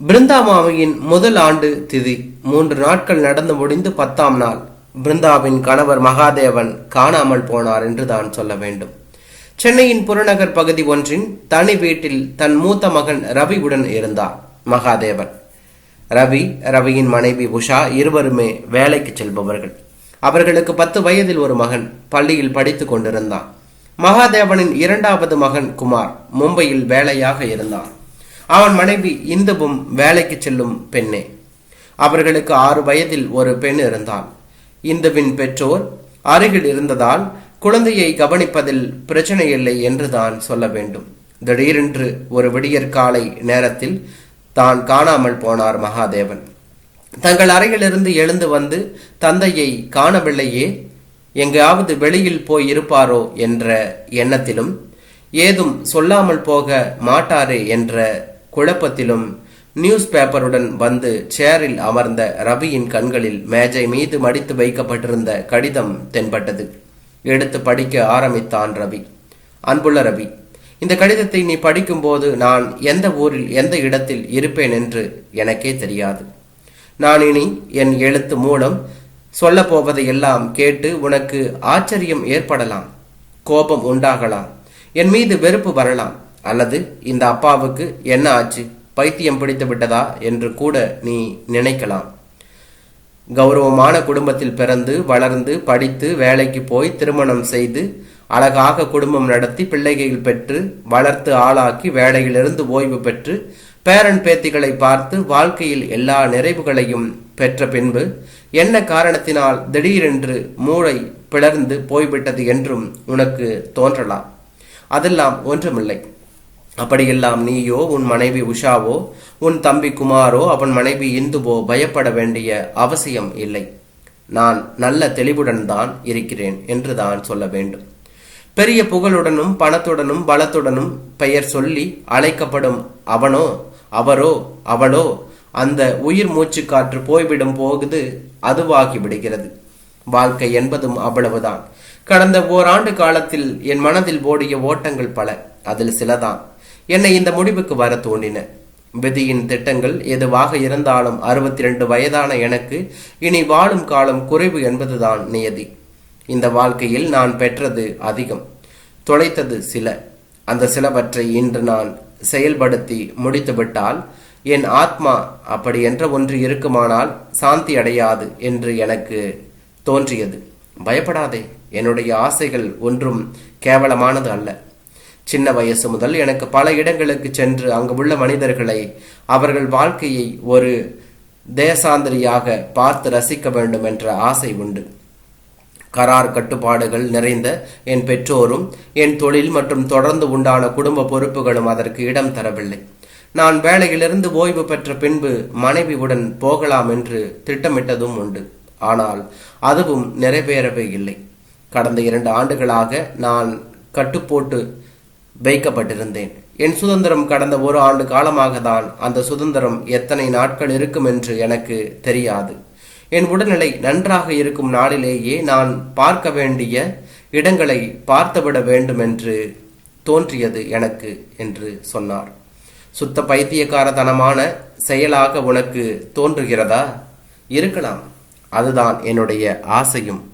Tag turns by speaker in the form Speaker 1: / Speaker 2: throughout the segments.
Speaker 1: பிருந்தாமாவியின் முதல் ஆண்டு திதி மூன்று நாட்கள் நடந்து முடிந்து பத்தாம் நாள். பிருந்தாவின் கணவர் மகாதேவன் காணாமல் போனார் என்று தான் சொல்ல வேண்டும். சென்னையின் புறநகர் பகுதி ஒன்றின் தனி வீட்டில் தன் மூத்த மகன் ரவியுடன் இருந்தார் மகாதேவன். ரவி ரவியின் மனைவி உஷா இருவருமே வேலைக்கு செல்பவர்கள். அவர்களுக்கு பத்து வயதில் ஒரு மகன் பள்ளியில் படித்துக் கொண்டிருந்தான். மகாதேவனின் இரண்டாவது மகன் குமார் மும்பையில் வேலையாக இருந்தான் அவன் மனைவி இந்துவும் வேலைக்கு செல்லும் பெண்ணே. அவர்களுக்கு ஆறு வயதில் ஒரு பெண் இருந்தாள். இந்துவின் பெற்றோர் அருகில் இருந்ததால் குழந்தையை கவனிப்பதில் பிரச்சனை இல்லை என்றுதான் சொல்ல வேண்டும். திடீரென்று ஒரு விடியற்காலை நேரத்தில் தான் காணாமல் போனார் மகாதேவன். தங்கள் அறையிலிருந்து எழுந்து வந்து தந்தையை காணவில்லையே எங்காவது வெளியில் போய் இருப்பாரோ? என்ற எண்ணத்திலும் ஏதும் சொல்லாமல் போக மாட்டாரே என்ற குழப்பத்திலும் நியூஸ் பேப்பருடன் வந்து சேரில் அமர்ந்த ரவியின் கண்களில் மேஜை மீது மடித்து வைக்கப்பட்டிருந்த கடிதம் தென்பட்டது. எடுத்து படிக்க ஆரம்பித்தான் ரவி. அன்புள்ள ரவி இந்த கடிதத்தை நீ படிக்கும்போது நான் எந்த ஊரில் எந்த இடத்தில் இருப்பேன் என்று எனக்கே தெரியாது. நான் இனி என் எழுத்து மூலம் சொல்லப் போவதை எல்லாம் கேட்டு உனக்கு ஆச்சரியம் ஏற்படலாம் கோபம் உண்டாகலாம் என் மீது வெறுப்பு வரலாம். அல்லது இந்த அப்பாவுக்கு என்ன ஆச்சு? பைத்தியம் பிடித்து விட்டதா என்று கூட நீ நினைக்கலாம். கௌரவமான குடும்பத்தில் பிறந்து வளர்ந்து படித்து வேலைக்கு போய் திருமணம் செய்து அழகாக குடும்பம் நடத்தி பிள்ளைகள் பெற்று வளர்த்து ஆளாக்கி வேலையிலிருந்து ஓய்வு பெற்று பேரன் பேத்திகளை பார்த்து வாழ்க்கையில் எல்லா நிறைவுகளையும் பெற்ற பின்பு என்ன காரணத்தினால் திடீரென்று மூளை பிளர்ந்து போய்விட்டது என்றும் உனக்கு தோன்றலாம். அதெல்லாம் ஒன்றுமில்லை. அப்படியெல்லாம் நீயோ உன் மனைவி உஷாவோ உன் தம்பி குமாரோ அவன் மனைவி இந்துவோ பயப்பட வேண்டிய அவசியம் இல்லை. நான் நல்ல தெளிவுடன் தான் இருக்கிறேன் என்று தான் சொல்ல வேண்டும். பெரிய புகழுடனும் பணத்துடனும் பலத்துடனும் பெயர் சொல்லி அழைக்கப்படும் அவனோ அவரோ அவளோ அந்த உயிர் மூச்சு காற்று போய்விடும் போகுது அதுவாகி விடுகிறது. வாழ்க்கை என்பதும் அவ்வளவுதான். கடந்த ஓராண்டு காலத்தில் என் மனதில் ஓடிய ஓட்டங்கள் பல அதில் சிலதான். என்னை இந்த முடிவுக்கு வர தோண்டின. விதியின் திட்டங்கள் எதுவாக இருந்தாலும் அறுபத்தி ரெண்டு வயதான எனக்கு இனி வாழும் காலம் குறைவு என்பதுதான் நியதி. இந்த வாழ்க்கையில் நான் பெற்றது அதிகம். தொலைத்தது சில. அந்த சிலவற்றை இன்று நான் செயல்படுத்தி முடித்துவிட்டால் என் ஆத்மா அப்படி என்ற ஒன்று இருக்குமானால் சாந்தி அடையாது என்று எனக்கு தோன்றியது. பயப்படாதே. என்னுடைய ஆசைகள் ஒன்றும் கேவலமானது அல்ல. சின்ன வயசு முதல் எனக்கு பல இடங்களுக்கு சென்று அங்கு உள்ள மனிதர்களை அவர்கள் வாழ்க்கையை ஒரு தேசாந்திரியாக பார்த்து ரசிக்க வேண்டும் என்ற ஆசை உண்டு. கரார் கட்டுப்பாடுகள் நிறைந்த என் பெற்றோரும் என் தொழில் மற்றும் தொடர்ந்து உண்டான குடும்ப பொறுப்புகளும் அதற்கு இடம் தரவில்லை. நான் வேலையிலிருந்து ஓய்வு பெற்ற பின்பு மனைவியுடன் போகலாம் என்று திட்டமிட்டதும் உண்டு. ஆனால் அதுவும் நிறைவேறவே இல்லை. கடந்த இரண்டு ஆண்டுகளாக நான் கட்டுப்போட்டு வைக்கப்பட்டிருந்தேன். என் சுதந்திரம் கடந்த ஒரு ஆண்டு காலமாக தான் அந்த சுதந்திரம் எத்தனை நாட்கள் இருக்கும் என்று எனக்கு தெரியாது. என் உடல்நிலை நன்றாக இருக்கும் நாளிலேயே நான் பார்க்க வேண்டிய இடங்களை பார்த்துவிட வேண்டும் என்று தோன்றியது எனக்கு என்று சொன்னார். சுத்த பைத்தியக்காரத்தனமான செயலாக உனக்கு தோன்றுகிறதா? இருக்கலாம். அதுதான் என்னுடைய ஆசையும்.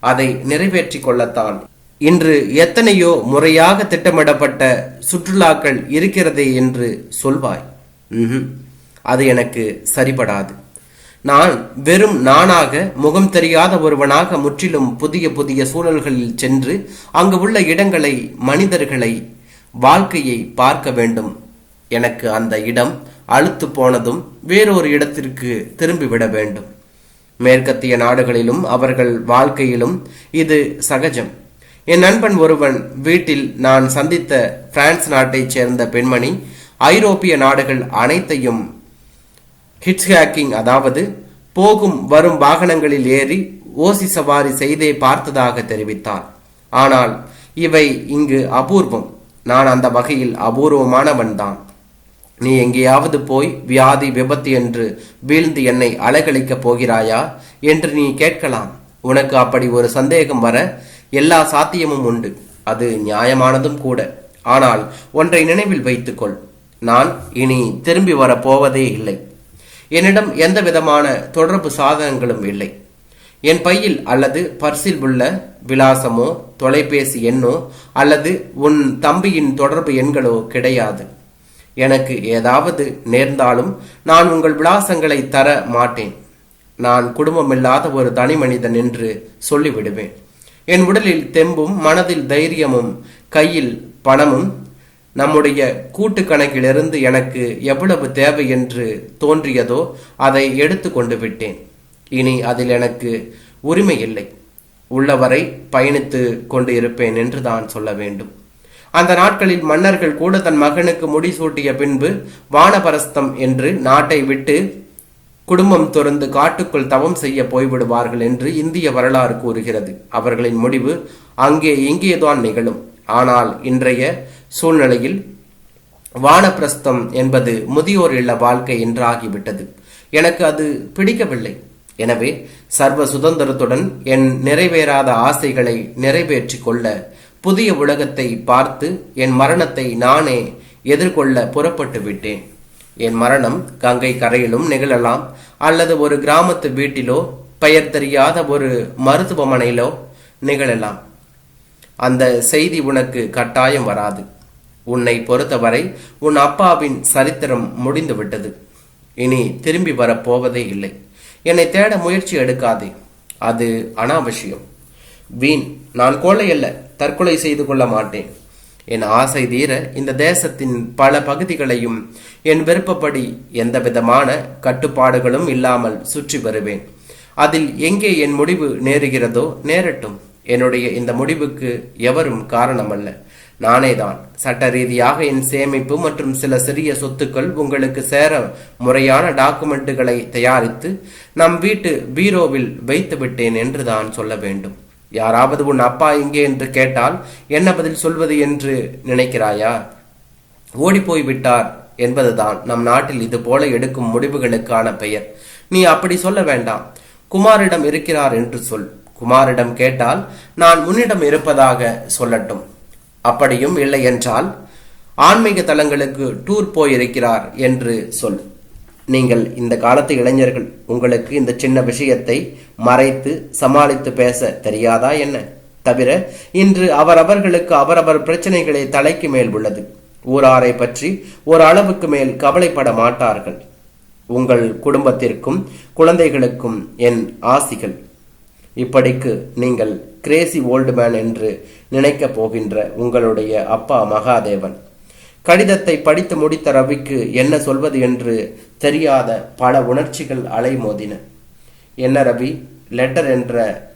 Speaker 1: அதை நிறைவேற்றிக் கொள்ளத்தான் இன்று எத்தனையோ முறையாக திட்டமிடப்பட்ட சுற்றுலாக்கள் இருக்கிறதே என்று சொல்வாய். அது எனக்கு சரிபடாது. நான் வெறும் நானாக முகம் தெரியாத ஒருவனாக முற்றிலும் புதிய புதிய சூழல்களில் சென்று அங்கு உள்ள இடங்களை மனிதர்களை வாழ்க்கையை பார்க்க வேண்டும். எனக்கு அந்த இடம் அழுத்து போனதும் வேறொரு இடத்திற்கு திரும்பிவிட வேண்டும். மேற்கத்திய நாடுகளிலும் அவர்கள் வாழ்க்கையிலும் இது சகஜம். என் நண்பன் ஒருவன் வீட்டில் நான் சந்தித்த பிரான்ஸ் நாட்டைச் சேர்ந்த பெண்மணி ஐரோப்பிய நாடுகள் அனைத்தையும் ஹிட்ஸ் ஹேக்கிங் அதாவது போகும் வரும் வாகனங்களில் ஏறி ஓசி சவாரி செய்தே பார்த்ததாக தெரிவித்தார். ஆனால் இவை இங்கு அபூர்வம். நான் அந்த வகையில் அபூர்வமானவன்தான் நீ எங்கேயாவது போய் வியாதி விபத்து என்று வீழ்ந்து என்னை அலகழிக்கப் போகிறாயா? என்று நீ கேட்கலாம். உனக்கு அப்படி ஒரு சந்தேகம் வர எல்லா சாத்தியமும் உண்டு. அது நியாயமானதும் கூட. ஆனால் ஒன்றை நினைவில் வைத்துக்கொள். நான் இனி திரும்பி வரப்போவதே இல்லை. என்னிடம் எந்த விதமான தொடர்பு சாதனங்களும் இல்லை. என் பையில் அல்லது பர்சில் உள்ள விலாசமோ தொலைபேசி எண்ணோ அல்லது உன் தம்பியின் தொடர்பு எண்களோ கிடையாது. எனக்கு ஏதாவது நேர்ந்தாலும் நான் உங்கள் விலாசங்களை தர மாட்டேன். நான் குடும்பமில்லாத ஒரு தனி மனிதன் என்று சொல்லிவிடுவேன். என் உடலில் தெம்பும் மனதில் தைரியமும் கையில் பணமும் நம்முடைய கூட்டு கணக்கிலிருந்து எனக்கு எவ்வளவு தேவை என்று தோன்றியதோ அதை எடுத்து கொண்டு விட்டேன். இனி அதில் எனக்கு உரிமை இல்லை. உள்ளவரை பயணித்து கொண்டு இருப்பேன் என்று தான் சொல்ல வேண்டும். அந்த நாட்களில் மன்னர்கள் கூட தன் மகனுக்கு முடிசூட்டிய பின்பு வானபரஸ்தம் என்று நாட்டை விட்டு குடும்பம் துறந்து காட்டுக்குள் தவம் செய்ய போய்விடுவார்கள் என்று இந்திய வரலாறு கூறுகிறது. அவர்களின் முடிவு அங்கே எங்கேதான் நிகழும். ஆனால் இன்றைய சூழ்நிலையில் வானப்பிரஸ்தம் என்பது முதியோர் இல்ல வாழ்க்கை என்றாகிவிட்டது. எனக்கு அது பிடிக்கவில்லை. எனவே சர்வ சுதந்திரத்துடன் என் நிறைவேறாத ஆசைகளை நிறைவேற்றி கொள்ள புதிய உலகத்தை பார்த்து என் மரணத்தை நானே எதிர்கொள்ள புறப்பட்டு விட்டேன். என் மரணம் கங்கை கரையிலும் நிகழலாம். அல்லது ஒரு கிராமத்து வீட்டிலோ பெயர் தெரியாத ஒரு மருத்துவமனையிலோ நிகழலாம். அந்த செய்தி உனக்கு கட்டாயம் வராது. உன்னை பொறுத்தவரை உன் அப்பாவின் சரித்திரம் முடிந்துவிட்டது. இனி திரும்பி வரப் போவதே இல்லை. என்னை தேட முயற்சி எடுக்காதே. அது அனாவசியம். வீண். நான் கோழை அல்ல தற்கொலை செய்து கொள்ள மாட்டேன். என் ஆசை தீர இந்த தேசத்தின் பல பகுதிகளையும் என் விருப்பப்படி எந்த விதமான கட்டுப்பாடுகளும் இல்லாமல் சுற்றி வருவேன். அதில் எங்கே என் முடிவு நேருகிறதோ நேரட்டும். என்னுடைய இந்த முடிவுக்கு எவரும் காரணமல்ல. நானேதான். சட்ட ரீதியாக என் சேமிப்பு மற்றும் சில சிறிய சொத்துக்கள் உங்களுக்கு சேர முறையான டாக்குமெண்ட்டுகளை தயாரித்து நம் வீட்டு பீரோவில் வைத்து விட்டேன் என்று தான் சொல்ல வேண்டும். யாராவது உன் அப்பா எங்கே என்று கேட்டால் என்ன பதில் சொல்வது என்று நினைக்கிறாயா? ஓடிப்போய் விட்டார் என்பதுதான் நம் நாட்டில் இது போல எடுக்கும் முடிவுகளுக்கான பெயர். நீ அப்படி சொல்ல வேண்டாம். குமாரிடம் இருக்கிறார் என்று சொல். குமாரிடம் கேட்டால் நான் உன்னிடம் இருப்பதாக சொல்லட்டும். அப்படியும் இல்லை என்றால் ஆன்மீக தலங்களுக்கு டூர் போயிருக்கிறார் என்று சொல். நீங்கள் இந்த காலத்து இளைஞர்கள் உங்களுக்கு இந்த சின்ன விஷயத்தை மறைத்து சமாளித்து பேச தெரியாதா என்ன? தவிர இன்று அவரவர்களுக்கு அவரவர் பிரச்சனைகளே தலைக்கு மேல் உள்ளது. ஊராரை பற்றி ஒரு அளவுக்கு மேல் கவலைப்பட மாட்டார்கள். உங்கள் குடும்பத்திற்கும் குழந்தைகளுக்கும் என் ஆசிகள். இப்படிக்கு நீங்கள் கிரேசி ஓல்டு மேன் என்று நினைக்கப் போகின்ற உங்களுடைய அப்பா மகாதேவன். கடிதத்தை படித்து முடித்த ரவிக்கு என்ன சொல்வது என்று தெரியாத பல உணர்ச்சிகள் அலைமோதின. என்ன ரவி? லெட்டர் என்ற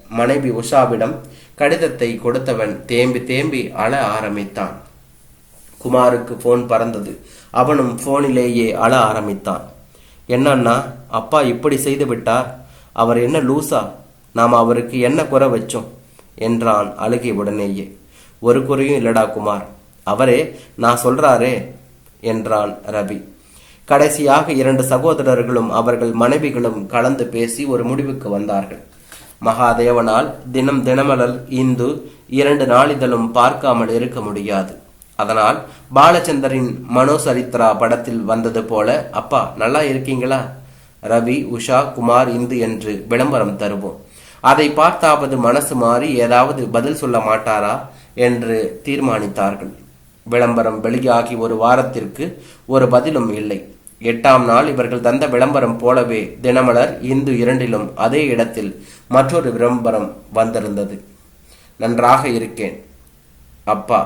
Speaker 1: மனைவி உஷாவிடம் கடிதத்தை கொடுத்தவன் தேம்பி தேம்பி அழ ஆரம்பித்தான். குமாருக்கு போன் பறந்தது. அவனும் போனிலேயே அழ ஆரம்பித்தான். என்னன்னா அப்பா இப்படி செய்து விட்டார்? அவர் என்ன லூசா? நாம் அவருக்கு என்ன குறை வச்சோம்? என்றான் அழுகை உடனேயே. ஒரு குறையும் இல்லடா குமார். அவரே நான் சொல்றாரே என்றான் ரவி கடைசியாக இரண்டு சகோதரர்களும் அவர்கள் மனைவிகளும் கலந்து பேசி ஒரு முடிவுக்கு வந்தார்கள். மகாதேவனால் தினம் தினமலர் இந்து இரண்டு நாளிதழும் பார்க்காமல் இருக்க முடியாது. அதனால் பாலச்சந்தரின் மனோசரித்ரா படத்தில் வந்தது போல அப்பா நல்லா இருக்கீங்களா? ரவி உஷா குமார் இந்து என்று விளம்பரம் தருவோம். அதை பார்த்தாவது மனசு மாறி ஏதாவது பதில் சொல்ல மாட்டாரா? என்று தீர்மானித்தார்கள். விளம்பரம் வெளியாகி ஒரு வாரத்திற்கு ஒரு பதிலும் இல்லை. எட்டாம் நாள் இவர்கள் தந்த விளம்பரம் போலவே தினமலர் இந்து இரண்டிலும் அதே இடத்தில் மற்றொரு விளம்பரம் வந்திருந்தது. நன்றாக இருக்கேன். அப்பா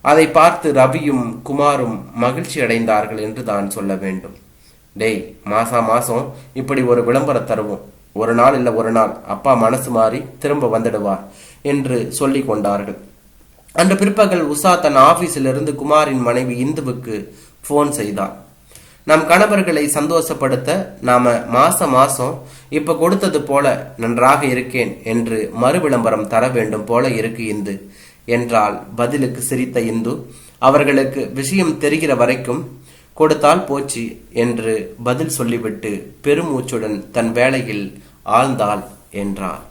Speaker 1: அதை பார்த்து ரவியும் குமாரும் மகிழ்ச்சி அடைந்தார்கள் என்று தான் சொல்ல வேண்டும். டேய் மாசா மாசம் இப்படி ஒரு விளம்பரம் தருவோம். ஒரு நாள் இல்லை ஒரு நாள் அப்பா மனசு மாறி திரும்ப வந்துடுவார் என்று சொல்லி கொண்டார்கள். அன்று பிற்பகல் உஷா தன் ஆபீஸிலிருந்து குமாரின் மனைவி இந்துவுக்கு ஃபோன் செய்தான் நம் கணவர்களை சந்தோஷப்படுத்த நாம மாச மாசம் இப்ப கொடுத்தது போல நன்றாக இருக்கேன் என்று மறு விளம்பரம் தர வேண்டும் போல இருக்கு இந்து என்றால் பதிலுக்கு சிரித்த இந்து. அவர்களுக்கு விஷயம் தெரிகிற வரைக்கும் கொடுத்தால் போச்சு என்று பதில் சொல்லிவிட்டு பெருமூச்சுடன் தன் வேலையில் ஆழ்ந்தாள் என்றார்